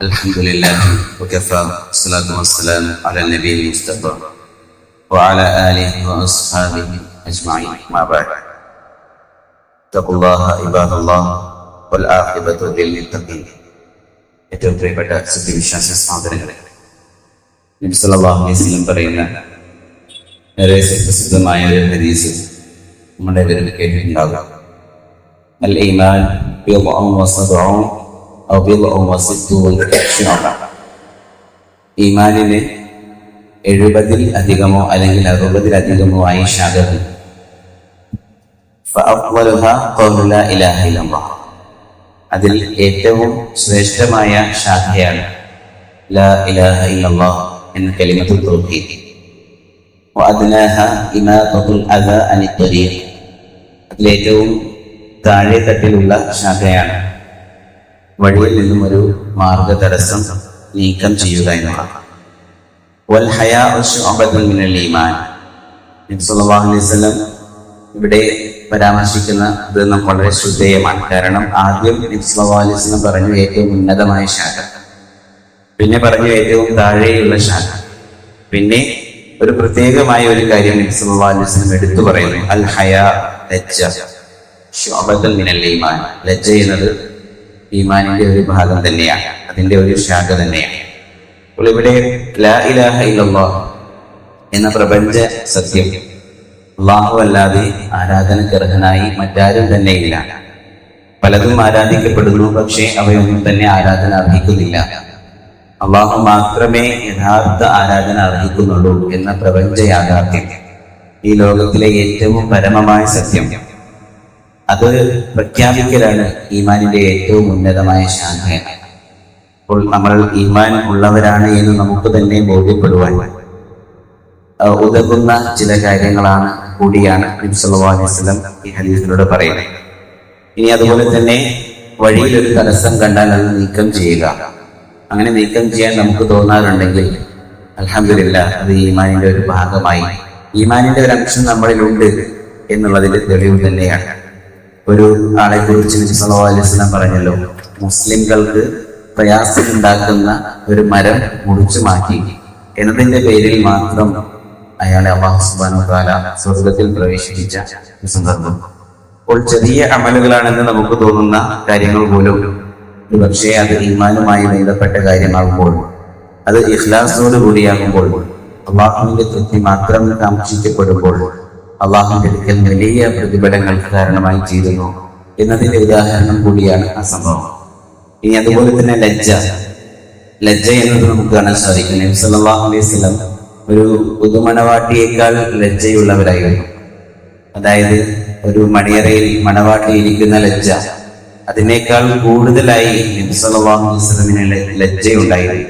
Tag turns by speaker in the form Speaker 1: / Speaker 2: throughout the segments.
Speaker 1: الحمد لله وكفى والصلاة والسلام على النبي المصطفى وعلى آله وأصحابه أجمعين ما بعد اتقوا الله عباد الله والعاقبة للمتقين ഏറ്റവും പ്രിയപ്പെട്ട സത്യവിശ്വാസ സാധനങ്ങളെ നബിസല്ലാഹു അലൈഹി സ്വലം പറയുന്ന വളരെ പ്രസിദ്ധമായ ഒരു ഹദീസ് നമ്മുടെ ഇവരിൽ കേട്ടിട്ടുണ്ടാകും അൽ ഈമാൻ ബിദ്ഉൻ വസബ്ഉൻ ഔ ബിദ്ഉൻ വസിത്തൂൻ ശുഅബ ഈമാനിന് എഴുപതിൽ അധികമോ അല്ലെങ്കിൽ അറുപതിലധികമോ ആയി ശാഖകൾ فأفضلها قول لا إله إلا الله അതിൽ ഏറ്റവും ശ്രേഷ്ഠമായ ശാഖയാണ് ലാ ഇലാഹ ഇല്ലല്ലാഹ് എന്ന കലിമത്തുൽ തൗഹീദ് وأدناها إماطة الأذى عن الطريق അതിലേറ്റവും താഴെ തട്ടിലുള്ള ശാഖയാണ് വഴിയിൽ നിന്നും ഒരു മാർഗ തടസ്സം നീക്കം ചെയ്യുക വസല്ലം ഇവിടെ പരാമർശിക്കുന്ന ഇത് നമുക്ക് വളരെ ശ്രദ്ധേയമാണ്. കാരണം ആദ്യം നബി സല്ലല്ലാഹു പറഞ്ഞു ഏറ്റവും ഉന്നതമായ ശാഖ. പിന്നെ പറഞ്ഞു ഏറ്റവും താഴെയുള്ള ശാഖ. പിന്നെ ഒരു പ്രത്യേകമായ ഒരു കാര്യം നബി സല്ലല്ലാഹു എടുത്തു പറയുന്നു. അൽ ഹയാ ലജ്ജ. ശോഭത്തിൽ ഈമാൻ. ലജ്ജ എന്നത് ഈമാനിന്റെ ഒരു ഭാഗം തന്നെയാണ്. അതിന്റെ ഒരു ശാഖ തന്നെയാണ്. അപ്പോൾ ഇവിടെ ലാ ഇലാഹ ഇല്ലല്ലാഹ് എന്ന പ്രപഞ്ച സത്യം അള്ളാഹു അല്ലാതെ ആരാധനക്കർഹനായി മറ്റാരും തന്നെ ഇല്ല. പലതും ആരാധിക്കപ്പെടുന്നു പക്ഷേ അവയൊന്നും തന്നെ ആരാധന അർഹിക്കുന്നില്ല. അള്ളാഹു മാത്രമേ യഥാർത്ഥ ആരാധന അർഹിക്കുന്നുള്ളൂ എന്ന പ്രപഞ്ച യാഥാർത്ഥ്യം ഈ ലോകത്തിലെ ഏറ്റവും പരമമായ സത്യം. അത് പ്രഖ്യാപിക്കലാണ് ഈമാനിന്റെ ഏറ്റവും ഉന്നതമായ ശാഖ. അപ്പോൾ നമ്മൾ ഈമാൻ ഉള്ളവരാണ് എന്ന് നമുക്ക് തന്നെ ബോധ്യപ്പെടുവാൻ ഉതകുന്ന ചില കാര്യങ്ങളാണ് കൂടിയാണ് നബി അലൈഹി വസല്ലം ഈ ഹദീസിലൂടെ പറയുന്നത്. ഇനി അതുപോലെ തന്നെ വഴിയിൽ ഒരു തടസ്സം കണ്ടാൽ അത് നീക്കം ചെയ്യുക. അങ്ങനെ നീക്കം ചെയ്യാൻ നമുക്ക് തോന്നാറുണ്ടെങ്കിൽ അലഹമില്ല അത് ഈമാനിന്റെ ഒരു ഭാഗമായി. ഈമാനിന്റെ ഒരു അംശം നമ്മളിലുണ്ട് എന്നുള്ളതിന്റെ തെളിവ് തന്നെയാണ്. ഒരു ആളെ കുറിച്ച് നബി സല്ലല്ലാഹു അലൈഹി വസല്ലം പറഞ്ഞല്ലോ. മുസ്ലിംകൾക്ക് പ്രയാസം ഉണ്ടാക്കുന്ന ഒരു മരം മുറിച്ചു മാറ്റി. എന്നതിന്റെ പേരിൽ മാത്രം അയാളെ അള്ളാഹു സുബ്ഹാനഹു താല സ്വർഗത്തിൽ പ്രവേശിപ്പിച്ച സന്ദർഭം. അപ്പോൾ ചെറിയ അമലുകളാണെന്ന് നമുക്ക് തോന്നുന്ന കാര്യങ്ങൾ പോലും. പക്ഷേ അത് ഈമാനുമായി ബന്ധപ്പെട്ട കാര്യമാകുമ്പോൾ അത് ഇഖ്ലാസോട് കൂടിയാകുമ്പോൾ അള്ളാഹുവിന്റെ തൃപ്തി മാത്രം കാക്ഷിക്കപ്പെടുമ്പോൾ അള്ളാഹുവിന്റെ അടുക്കൽ വലിയ പ്രതിഫലങ്ങൾക്ക് കാരണമായി ചെയ്യുന്നു എന്നതിന്റെ ഉദാഹരണം കൂടിയാണ് ആ സംഭവം. ഇനി അതുപോലെ തന്നെ ലജ്ജ. ലജ്ജ എന്നത് നമുക്ക് കാണാൻ സാധിക്കും. നബി അലൈഹി ഒരു പുതുമണവാട്ടിയേക്കാൾ ലജ്ജയുള്ളവരായിരുന്നു. അതായത് ഒരു മണിയറയിൽ മണവാട്ടി ഇരിക്കുന്ന ലജ്ജ. അതിനേക്കാൾ കൂടുതലായി നബി അലൈഹി ലജ്ജയുണ്ടായിരുന്നു.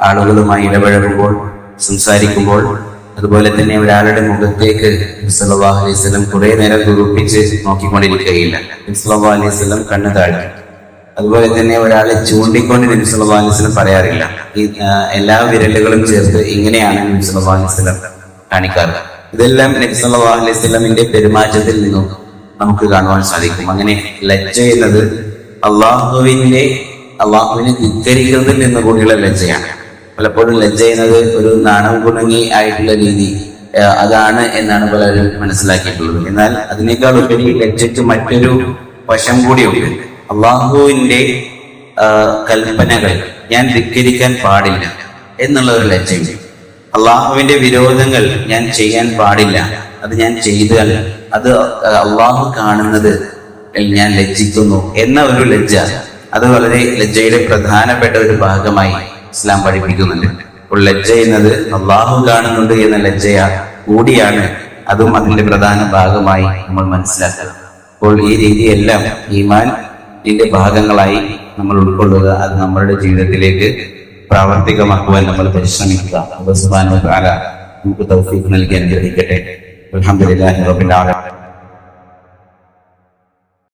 Speaker 1: ആളുകളുമായി ഇടപഴകുമ്പോൾ സംസാരിക്കുമ്പോൾ അതുപോലെ തന്നെ ഒരാളുടെ മുഖത്തേക്ക് നബി അലൈഹി സ്വലം കുറെ നേരം കുറിപ്പിച്ച് നോക്കിക്കൊണ്ടിരിക്കുകയില്ല. സല്ലല്ലാഹു അലൈഹി സ്വലം കണ്ണു താഴ്ത്തി. അതുപോലെ തന്നെ ഒരാളെ ചൂണ്ടിക്കൊണ്ട് നബി വസല്ലം പറയാറില്ല. ഈ എല്ലാ വിരലുകളും ചേർത്ത് ഇങ്ങനെയാണ് നബി സല്ലല്ലാഹു അലൈഹി വസല്ലം കാണിക്കാറ്. ഇതെല്ലാം നബി സല്ലല്ലാഹു അലൈഹി വസല്ലമിന്റെ പെരുമാറ്റത്തിൽ നിന്നും നമുക്ക് കാണുവാൻ സാധിക്കും. അങ്ങനെ ലജ്ജ എന്നത് അള്ളാഹുവിന്റെ അള്ളാഹുവിനെ ധിക്കരിക്കുന്നതിൽ നിന്ന് കൂടിയുള്ള ലജ്ജയാണ്. പലപ്പോഴും ലജ്ജ എന്നത് ഒരു നാണം കുണങ്ങി ആയിട്ടുള്ള രീതി അതാണ് എന്നാണ് പലരും മനസ്സിലാക്കിയിട്ടുള്ളത്. എന്നാൽ അതിനേക്കാൾ ഉപരി ലജ്ജയ്ക്ക് മറ്റൊരു വശം കൂടിയുണ്ട്. അള്ളാഹുവിന്റെ കൽപ്പനകൾ ഞാൻ ധിക്കരിക്കാൻ പാടില്ല എന്നുള്ള ഒരു ലജ്ജയുണ്ട്. അള്ളാഹുവിന്റെ വിരോധങ്ങൾ ഞാൻ ചെയ്യാൻ പാടില്ല അത് ഞാൻ ചെയ്താൽ അത് അള്ളാഹു കാണുന്നത് ഞാൻ ലജ്ജിക്കുന്നു എന്ന ഒരു ലജ്ജ. അത് വളരെ ലജ്ജയുടെ പ്രധാനപ്പെട്ട ഒരു ഭാഗമായി ഇസ്ലാം പഠിപ്പിക്കുന്നുണ്ട്. അപ്പോൾ ലജ്ജ എന്നത് അള്ളാഹു കാണുന്നുണ്ട് എന്ന ലജ്ജയ കൂടിയാണ്. അതും അതിന്റെ പ്രധാന ഭാഗമായി നമ്മൾ മനസ്സിലാക്കുക. അപ്പോൾ ഈ രീതിയെല്ലാം ഈമാൻ ഇതിന്റെ ഭാഗങ്ങളായി നമ്മൾ ഉൾക്കൊള്ളുക. അത് നമ്മളുടെ ജീവിതത്തിലേക്ക് പ്രാവർത്തികമാക്കുവാൻ നമ്മൾ പരിശ്രമിക്കുക. നമുക്ക് തൗഫീഖ് നൽകി അനുഗ്രഹിക്കട്ടെ. ആലമീൻ.